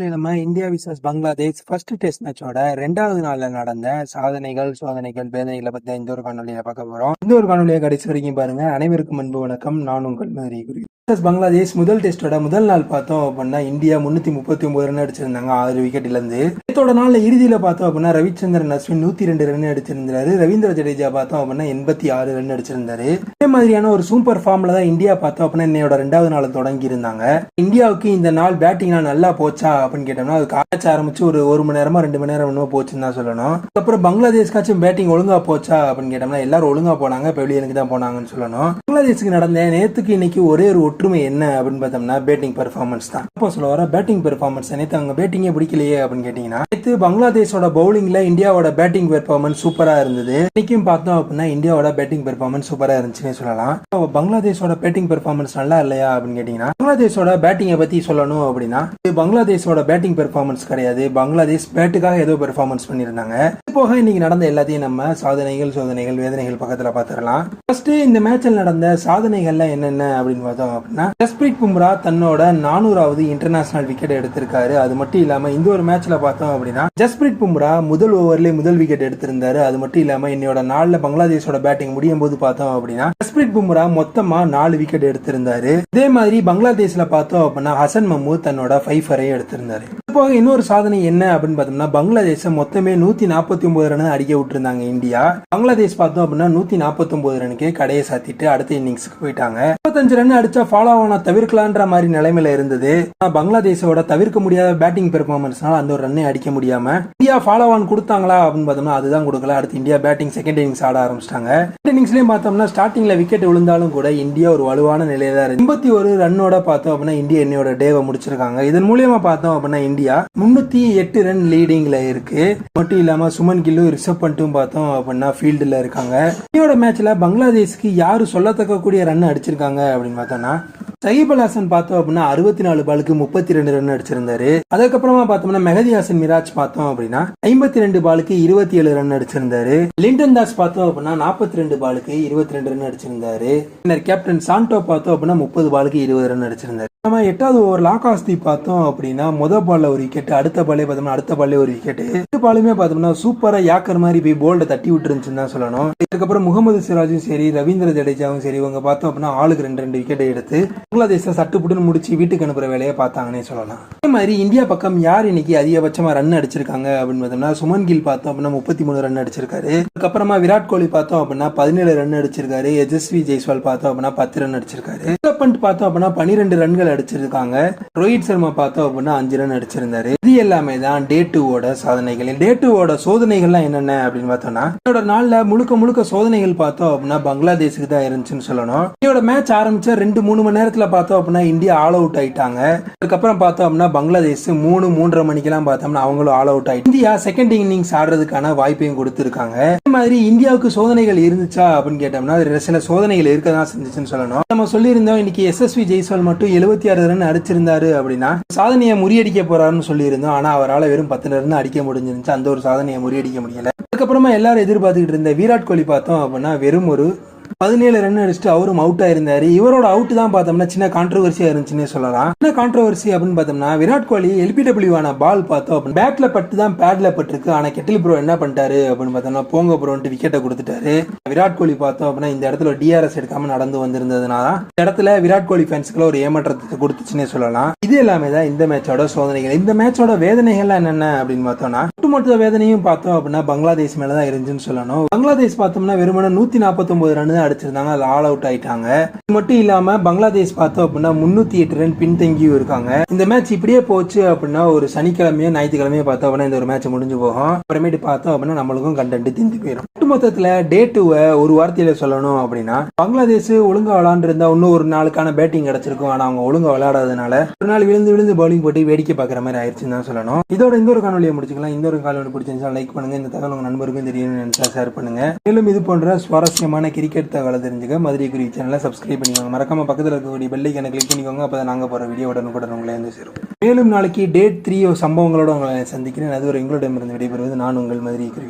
காணொலியில் நம்ம India versus Bangladesh first test மேட்சோட ரெண்டாவது நாள்ல நடந்த சாதனைகள் சோதனைகள் வேதனைகளை பத்தி இந்த ஒரு காணொலியில பார்க்க போறோம். இந்த ஒரு காணொலியை கடைசி வரைக்கும் பாருங்க. அனைவருக்கும் அன்பு வணக்கம். நான் உங்கள் மதுரை பங்களாதேஷ் முதல் டெஸ்டோட முதல் நாள் பார்த்தோம் அப்படின்னா இந்தியா முன்னூத்தி முப்பத்தி ஒன்பது ரன் அடிச்சிருந்தாங்க. ஆறு விக்கெட் இழந்து நாளில் இறுதியில் பார்த்தோம் அப்படின்னா ரவிச்சந்திரன் அஸ்வின் நூற்றி ரெண்டு ரன் அடிச்சிருந்தாரு. ரவீந்திர ஜடேஜா பார்த்தோம் அப்படின்னா எண்பத்தி ஆறு ரன் அடிச்சிருந்தாரு. இதே மாதிரியான ஒரு சூப்பர் ஃபார்மில் தான் இந்தியா பார்த்தோம் அப்படின்னா என்னையோட ரெண்டாவது நாள் தொடங்கி இருந்தாங்க. இந்தியாவுக்கு இந்த நாள் பேட்டிங்லாம் நல்லா போச்சா அப்படின்னு கேட்டோம்னா அது காய்ச்ச ஆரம்பிச்சு ஒரு ஒரு மணி நேரமா ரெண்டு மணி நேரம் என்னமோ போச்சுன்னு தான் சொல்லணும். அதுக்கப்புறம் பங்களாதேஷ்காச்சும் பேட்டிங் ஒழுங்கா போச்சா அப்படின்னு கேட்டோம்னா எல்லாரும் ஒழுங்கா போனாங்க. பெவிலியனுக்கு தான் போனாங்கன்னு சொல்லணும். பங்களாதேஷுக்கு நடந்த நேற்றுக்கு இன்னைக்கு ஒரே ஒரு ஒற்றுமை என்ன அப்படின்னு பார்த்தோம்னா பேட்டிங் பெர்ஃபார்மன்ஸ் தான். அப்போ சொல்ல வர பேட்டிங் பெர்ஃபார்மன்ஸ் நேற்று அவங்க பேட்டிங்கே பிடிக்கலையே அப்படின்னு கேட்டிங்கன்னா நேற்று பங்களாதேஷோட பவுலிங்ல இந்தியாவோட பேட்டிங் பெர்ஃபார்மன்ஸ் சூப்பராக இருந்தது. இன்னைக்கும் பார்த்தோம் அப்படின்னா இந்தியாவோட பேட்டிங் பெர்ஃபார்மன்ஸ் சூப்பராக இருந்துச்சுன்னு சொல்லலாம். பங்களாதேஷோட பேட்டிங் பெர்ஃபார்மன்ஸ் நல்லா இல்லையா அப்படின்னு கேட்டிங்கன்னா பங்களாதேஷோட பேட்டிங்கை பற்றி சொல்லணும் அப்படின்னா இது பங்களாதேஷோட பேட்டிங் பெர்ஃபார்மன்ஸ் கிடையாது. பங்களாதேஷ் பேட்டுக்காக ஏதோ பெர்ஃபார்மன்ஸ் பண்ணியிருந்தாங்க. இது போக இன்னைக்கு நடந்த எல்லாத்தையும் நம்ம சாதனைகள் சோதனைகள் வேதனைகள் பக்கத்துல பார்த்துடலாம். ஃபர்ஸ்ட் இந்த மேட்சில் நடந்த சாதனைகள்ல என்னென்ன அப்படின்னு பார்த்தோம் அப்படின்னா ஜஸ்பிரீத் பும்ரா தன்னோட நானூறாவது இன்டர்நேஷனல் விக்கெட் எடுத்திருக்காரு. அது மட்டும் இல்லாமல் இந்த ஒரு மேட்ச்சில் பார்த்தோம் அப்படின்னா ஜஸ்பிரீத் பும்ரா முதல் ஓவர்லேயே முதல் விக்கெட் எடுத்திருந்தாரு. அது மட்டும் இல்லாம என்னோட நாளில் பங்களாதேஷோட பேட்டிங் முடியும் போது பார்த்தோம் அப்படின்னா ஜஸ்பிரீத் பும்ரா மொத்தமா நாலு விக்கெட் எடுத்திருந்தாரு. இதே மாதிரி பங்களாதேஷ்ல பார்த்தோம் அப்படின்னா ஹசன் மம்மூத் தன்னோட ஃபைஃபரையும் எடுத்திருந்தாரு. போக இன்னொரு சாதனை என்ன அப்படின்னு பார்த்தோம்னா பங்களாதேஷ மொத்தமே நூத்தி நாற்பத்தி ஒன்பது ரன் அடிக்க விட்டுருந்தாங்க இந்தியா. பங்களாதேஷ் பார்த்தோம் அப்படின்னா நூத்தி நாற்பத்தி ஒன்பது ரனுக்கு கடையை சாத்திட்டு அடுத்த இன்னிங்ஸ்க்கு போயிட்டாங்க. முப்பத்தஞ்சு ரன் அடிச்சா ஃபாலோ ஆனா தவிர்க்கலான்ற மாதிரி நிலைமையில இருந்தது. பங்களாதேஷோட தவிர்க்க முடியாத பேட்டிங் பெர்ஃபார்மன்ஸ்னால அந்த ஒரு ரன்னே அடிக்க முடியாம இந்தியா ஃபாலோ ஆன் கொடுத்தாங்களா அப்படின்னு பார்த்தோம்னா அதுதான் கொடுக்கல. அடுத்து இந்தியா பேட்டிங் செகண்ட் இன்னிங்ஸ் ஆட ஆரம்பிச்சிட்டாங்க. இன்னிங்ஸ்லயும் பார்த்தோம்னா ஸ்டார்டிங்ல விக்கெட் விழுந்தாலும் கூட இந்தியா ஒரு வலுவான நிலையில தான் இருக்கு எண்பத்தி ஒரு ரன்னோட பார்த்தோம் அப்படின்னா இந்தியா என்னையோட டேவை முடிச்சிருக்காங்க. இதன் மூலியமா பார்த்தோம் அப்படின்னா இந்தியா முன்னூத்தி எட்டு ரன் லீடிங்ல இருக்கு. மட்டும் இல்லாம சுமன் கில்லு ரிசர்வ் பண்ணிட்டும் பார்த்தோம் அப்படின்னா ஃபீல்டுல இருக்காங்க. இந்தியோட மேட்ச்ல பங்களாதேஷ்க்கு யாரு சொல்லத்தக்க கூடிய ரன் அடிச்சிருக்காங்க அப்படின்னு பார்த்தோம்னா சஹீப் ஹாசன் பார்த்தோம் அப்படின்னா அறுபத்தி நாலு பாலுக்கு முப்பத்தி ரெண்டு ரன் அடிச்சிருந்தாரு. அதுக்கப்புறமா பார்த்தோம்னா மெஹதி ஹாசன் மிராஜ் பார்த்தோம் அப்படின்னா ஐம்பத்தி ரெண்டு பாலுக்கு இருபத்தி ஏழு ரன் அடிச்சிருந்தாரு. லிண்டன் தாஸ் பார்த்தோம் அப்படின்னா நாற்பத்தி ரெண்டு பாலுக்கு இருபத்தி ரெண்டு ரன் அடிச்சிருந்தாரு. பின்னர் கேப்டன் சாண்டோ பார்த்தோம் அப்படின்னா முப்பது பாலுக்கு இருபது ரன் அடிச்சிருந்தாரு. நம்ம எட்டாவது ஓவர் லாகாஸ்தி பார்த்தோம் அப்படின்னா முத பால்ல ஒரு விக்கெட் அடுத்த பாலே பார்த்தோம்னா அடுத்த பால்லே ஒரு விக்கெட் ரெண்டு பாலுமே பார்த்தோம்னா சூப்பரா யாக்கர் மாதிரி போய் போல்ட தட்டி விட்டுருந்துச்சுன்னு தான் சொல்லணும். இதுக்கப்புறம் முகமது சிராஜும் சரி ரவீந்திர ஜடேஜாவும் சரி இவங்க பார்த்தோம் அப்படின்னா ஆளுக்கு ரெண்டு ரெண்டு விக்கெட் எடுத்து பங்களாதேச சட்டுப்புட்டுன்னு முடிச்சு வீட்டுக்கு அனுப்புற வேலையை பார்த்தாங்கன்னே சொல்லலாம். அதே மாதிரி இந்தியா பக்கம் யார் இன்னைக்கு அதிகபட்சமா ரன் அடிச்சிருக்காங்க அப்படின்னு பார்த்தோம்னா சுமன் கில் பார்த்தோம் அப்படின்னா முப்பத்தி மூணு ரன் அடிச்சிருக்காரு. அதுக்கப்புறமா விராட் கோலி பார்த்தோம் அப்படின்னா பதினேழு ரன் அடிச்சிருக்காரு. எஜஸ்வி ஜெய்ஸ்வால் பார்த்தோம் அப்படின்னா பத்து ரன் அடிச்சிருக்காரு. ரிஷப் பண்ட் பார்த்தோம் அப்படின்னா பன்னிரெண்டு ரன்கள் அடிச்சிருக்காங்க. ரோஹித் சர்மா பார்த்தோம் அப்படின்னா அஞ்சு ரன் அடிச்சிருந்தாரு. இது எல்லாமே தான் டே டூவோட சாதனைகள். டே டூவோட சோதனைகள்லாம் என்னென்ன அப்படின்னு பார்த்தோம்னா இதோட நாளில் முழுக்க முழுக்க சோதனைகள் பார்த்தோம் அப்படின்னா பங்களாதேஷுக்கு தான் இருந்துச்சுன்னு சொல்லணும். இதோட மேட்ச் ஆரம்பிச்ச ரெண்டு மூணு மணி நேரத்தில் பார்த்தோம் அப்படின்னா இந்தியா ஆல் அவுட் ஆயிட்டாங்க. அதுக்கப்புறம் பார்த்தோம் அப்படின்னா பங்களாதேஷ் மூணு மூன்றரை மணிக்கெல்லாம் பார்த்தோம்னா அவங்களும் ஆல் அவுட் ஆயிட்டு இந்தியா செகண்ட் இன்னிங்ஸ் ஆடுறதுக்கான வாய்ப்பையும் கொடுத்துருக்காங்க. அதே மாதிரி இந்தியாவுக்கு சோதனைகள் இருந்துச்சா அப்படின்னு கேட்டோம்னா சில சோதனைகள் இருக்க தான் செஞ்சுச்சுன்னு சொல்லணும். நம்ம சொல்லியிருந்தோம் இன்னைக்கு எஸ்எஸ்வி ஜெய்ஸ்வால் மட்டும் எழுபத்தி ஆறு ரன் அடிச்சிருந்தாரு அப்படின்னா சாதனையை முறியடிக்க போறாருன்னு சொல்லியிருந்தோம். ஆனால் அவரால் வெறும் பத்து இருந்து அடிக்க முடிஞ்சிருந்துச்சு. அந்த ஒரு சாதனையை முறியடிக்க முடியலை. அதுக்கப்புறமா எல்லாரும் எதிர்பார்த்துக்கிட்டு இருந்த விராட் கோலி பார்த்தோம் அப்படின்னா வெறும் ஒரு பதினேழு ரன் அடிச்சுட்டு அவரும் அவுட் ஆயிருந்தாரு. இவரோட அவுட் தான் பார்த்தோம்னா சின்ன கான்ட்ரவர்சியா இருந்துச்சுன்னே சொல்லலாம். என்ன கான்ட்ரவர்சி அப்படின்னு பார்த்தோம்னா விராட் கோலி எல்பிடபிள்யூ ஆன பால் பார்த்தோம் அப்படின்னு பேட்ல பட்டு தான் பேட்ல பட்டிருக்கு. ஆனா கெட்டில் ப்ரோ என்ன பண்ணிட்டாரு அப்படின்னு பார்த்தோம்னா போங்க ப்ரோன்ட்டு விக்கெட்டை கொடுத்துட்டாரு. விராட் கோலி பார்த்தோம் அப்படின்னா இந்த இடத்துல டிஆர்எஸ் எடுக்காம நடந்து வந்திருந்ததுனால இந்த இடத்துல விராட் கோலி ஃபேன்ஸ்க்குள்ள ஒரு ஏமாற்றத்தை கொடுத்துச்சுன்னே சொல்லலாம். இது எல்லாமே தான் இந்த மேட்சோட சோதனைகள். இந்த மேட்சோட வேதனைகள்லாம் என்னென்ன அப்படின்னு பார்த்தோம்னா ஒட்டுமொத்த வேதனையும் பார்த்தோம் அப்படின்னா பங்களாதேஷ் மேலதான் இருந்துச்சுன்னு சொல்லணும். பங்களாதேஷ் பார்த்தோம்னா வெறுமனே நூத்தி நாற்பத்தி ஒன்பது ரன் தான் அடிச்சிருந்தாங்க அதில் ஆல் அவுட் ஆயிட்டாங்க. இது மட்டும் இல்லாம பங்களாதேஷ் பார்த்தோம் அப்படின்னா முன்னூத்தி எட்டு ரன் பின்தங்கியும் இருக்காங்க. இந்த மேட்ச் இப்படியே போச்சு அப்படின்னா ஒரு சனிக்கிழமையோ ஞாயிற்றுக்கிழமையோ பார்த்தோம் அப்படின்னா இந்த ஒரு மேட்ச் முடிஞ்சு போகும். அப்புறமேட்டு பார்த்தோம் அப்படின்னா நம்மளுக்கும் கண்டென்ட் திந்து போயிடும் ஒட்டுமொத்தத்துல டே டூவை ஒரு வார்த்தையில சொல்லணும் அப்படின்னா பங்களாதேஷ் ஒழுங்கா விளாண்டுருந்தா இன்னும் ஒரு நாளுக்கான பேட்டிங் கிடைச்சிருக்கும். ஆனா அவங்க ஒழுங்கா விளையாடாதனால ஒரு நாள் விழுந்து விழுந்து பவுலிங் போட்டு வேடிக்கை பார்க்குற மாதிரி ஆயிடுச்சுன்னு தான் சொல்லணும். இதோட இந்த ஒரு காணொலியை முடிச்சுக்கலாம். இந்த ஒரு காணொலி பிடிச்சிருந்தா லைக் பண்ணுங்க. இந்த தகவல் உங்க நண்பருக்கும் தெரியும்னு நினைச்சா ஷேர் பண்ணுங்க. மேலும் இது போன்ற சுவாரஸ்யமான கிரிக்கெட் தகவலை தெரிஞ்சுக்க மதுரை குருவி சேனலை சப்ஸ்கிரைப் பண்ணிக்கோங்க. மறக்காம பக்கத்தில் இருக்கக்கூடிய பெல்லைக்கான கிளிக் பண்ணிக்கோங்க. அப்போ நாங்க போற வீடியோ உடனுக்குடன் உங்களை வந்து சேரும். மேலும் நாளைக்கு டேட் த்ரீ சம்பவங்களோட உங்களை சந்திக்கிறேன். அதுவரை எங்களிடமிருந்து விடைபெறுவது நான் உங்கள் மதுரை குருவி.